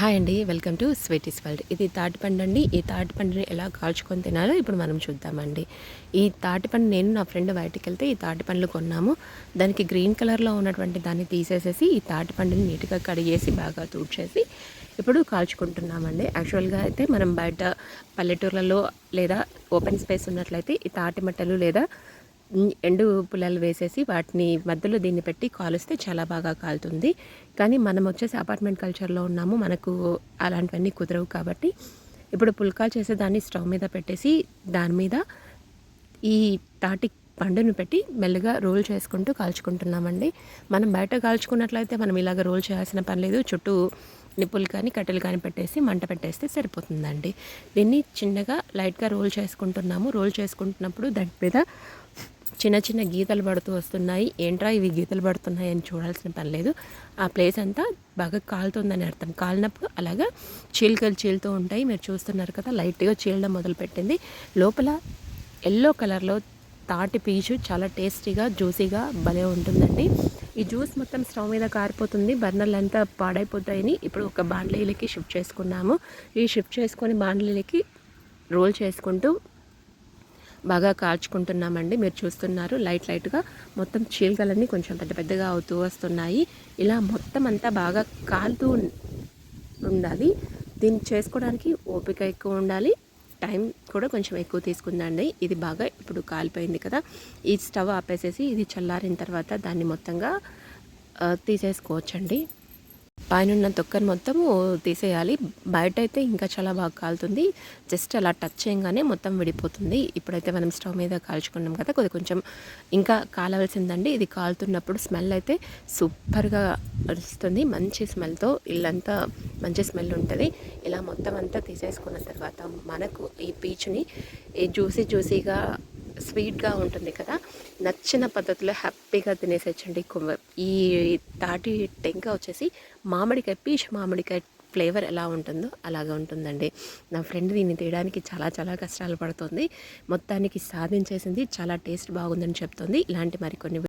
Hi అండి welcome to sweeties world. ఇది తాటిపండు అండి. ఈ తాటిపండుని ఎలా కాల్చుకొని తినాలో ఇప్పుడు మనం చూద్దామండి. ఈ తాటిపండు నేను నా ఫ్రెండ్ బయటికి వెళ్తే ఈ తాటిపండ్లు కొన్నాము. దానికి గ్రీన్ కలర్లో ఉన్నటువంటి దాన్ని తీసేసేసి ఈ తాటిపండుని నీట్గా కడిగేసి బాగా తూడ్చేసి ఇప్పుడు కాల్చుకుంటున్నామండి. యాక్చువల్గా అయితే మనం బయట పల్లెటూర్లలో లేదా ఓపెన్ స్పేస్ ఉన్నట్లయితే ఈ తాటి మట్టలు లేదా ఎండు పుల్లలు వేసేసి వాటిని మధ్యలో దీన్ని పెట్టి కాలుస్తే చాలా బాగా కాలుతుంది. కానీ మనం వచ్చేసి అపార్ట్మెంట్ కల్చర్లో ఉన్నాము మనకు అలాంటివన్నీ కుదరవు కాబట్టి ఇప్పుడు పుల్కాలు చేసే దాన్ని స్టవ్ మీద పెట్టేసి దాని మీద ఈ తాటి పండును పెట్టి మెల్లగా రోల్ చేసుకుంటూ కాల్చుకుంటున్నామండి. మనం బయట కాల్చుకున్నట్లయితే మనం ఇలాగ రోల్ చేయాల్సిన పని లేదు. చుట్టూ నిప్పులు కానీ కట్టెలు కానీ పెట్టేసి మంట పెట్టేస్తే సరిపోతుందండి. దీన్ని చిన్నగా లైట్గా రోల్ చేసుకుంటున్నాము. రోల్ చేసుకుంటున్నప్పుడు దాని మీద చిన్న చిన్న గీతలు పడుతూ వస్తున్నాయి. ఏంట్రా ఇవి గీతలు పడుతున్నాయి అని చూడాల్సిన పని లేదు. ఆ ప్లేస్ అంతా బాగా కాలుతుందని అర్థం. కాలినప్పుడు అలాగా చీలికలు చీలుతూ ఉంటాయి. మీరు చూస్తున్నారు కదా లైట్గా చీలడం మొదలుపెట్టింది. లోపల ఎల్లో కలర్లో తాటి పీచు చాలా టేస్టీగా జ్యూసీగా భలే ఉంటుందండి. ఈ జ్యూస్ మొత్తం స్టవ్ మీద కారిపోతుంది. బర్నర్లు అంతా పాడైపోతాయని ఇప్పుడు ఒక బాండ్లీలకి షిఫ్ట్ చేసుకున్నాము. ఈ షిఫ్ట్ చేసుకొని బాండ్లీలకి రోల్ చేసుకుంటూ బాగా కాల్చుకుంటున్నామండి. మీరు చూస్తున్నారు లైట్ లైట్గా మొత్తం చీలికలన్నీ కొంచెం పెద్ద పెద్దగా అవుతూ వస్తున్నాయి. ఇలా మొత్తం అంతా బాగా కాలుతూ ఉండాలి. దీన్ని చేసుకోవడానికి ఓపిక ఎక్కువ ఉండాలి. టైం కూడా కొంచెం ఎక్కువ తీసుకుందండి. ఇది బాగా ఇప్పుడు కాలిపోయింది కదా. ఈ స్టవ్ ఆపేసేసి ఇది చల్లారిన తర్వాత దాన్ని మొత్తంగా తీసేసుకోవచ్చండి. పైన తొక్కను మొత్తము తీసేయాలి. బయట అయితే ఇంకా చాలా బాగా కాలుతుంది. జస్ట్ అలా టచ్ చేయగానే మొత్తం విడిపోతుంది. ఇప్పుడైతే మనం స్టవ్ మీద కాల్చుకున్నాం కదా కొద్ది కొంచెం ఇంకా కాలవలసిందండి. ఇది కాలుతున్నప్పుడు స్మెల్ అయితే సూపర్గా వస్తుంది మంచి స్మెల్తో ఇల్లంతా మంచి స్మెల్ ఉంటుంది. ఇలా మొత్తం అంతా తీసేసుకున్న తర్వాత మనకు ఈ పీచుని ఈ జ్యూసీ జ్యూసీగా స్వీట్గా ఉంటుంది కదా నచ్చిన పద్ధతిలో హ్యాపీగా తినేసేయచ్చండి ఈ తాటి టెంక వచ్చేసి మామిడికాయ పీచ్ మామిడికాయ ఫ్లేవర్ ఎలా ఉంటుందో అలాగా ఉంటుందండి. నా ఫ్రెండ్ దీన్ని తీయడానికి చాలా చాలా కష్టాలు పడుతుంది. మొత్తానికి సాధించేసింది చాలా టేస్ట్ బాగుందని చెప్తుంది. ఇలాంటి మరికొన్ని